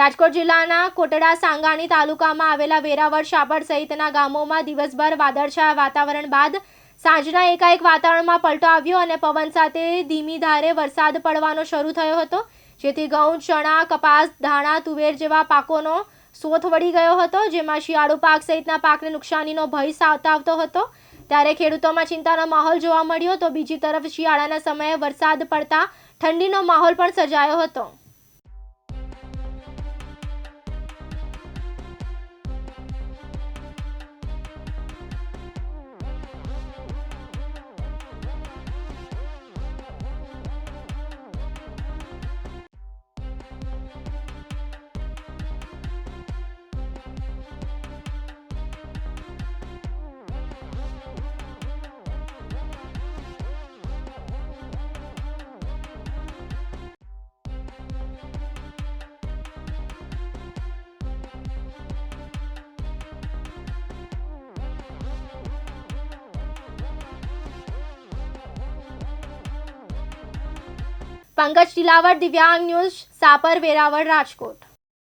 રાજકોટ જિલ્લાના કોટડા સાંગાણી તાલુકામાં આવેલા વેરાવળ શાપડ સહિતના ગામોમાં દિવસભર વાદળછાયા વાતાવરણ બાદ સાંજના એકાએક વાતાવરણમાં પલટો આવ્યો અને પવન સાથે ધીમી ધારે વરસાદ પડવાનો શરૂ થયો હતો, જેથી ઘઉં, ચણા, કપાસ, ધાણા, તુવેર જેવા પાકોનો સોથ વળી ગયો હતો, જેમાં શિયાળુ પાક સહિતના પાકને નુકસાનીનો ભય સાવતાવતો હતો. ત્યારે ખેડૂતોમાં ચિંતાનો માહોલ જોવા મળ્યો તો બીજી તરફ શિયાળાના સમયે વરસાદ પડતા ઠંડીનો માહોલ પણ સર્જાયો હતો. પંકજ ટીલાવર દિવ્યાંગ ન્યૂઝ સાપર વેરાવળ રાજકોટ.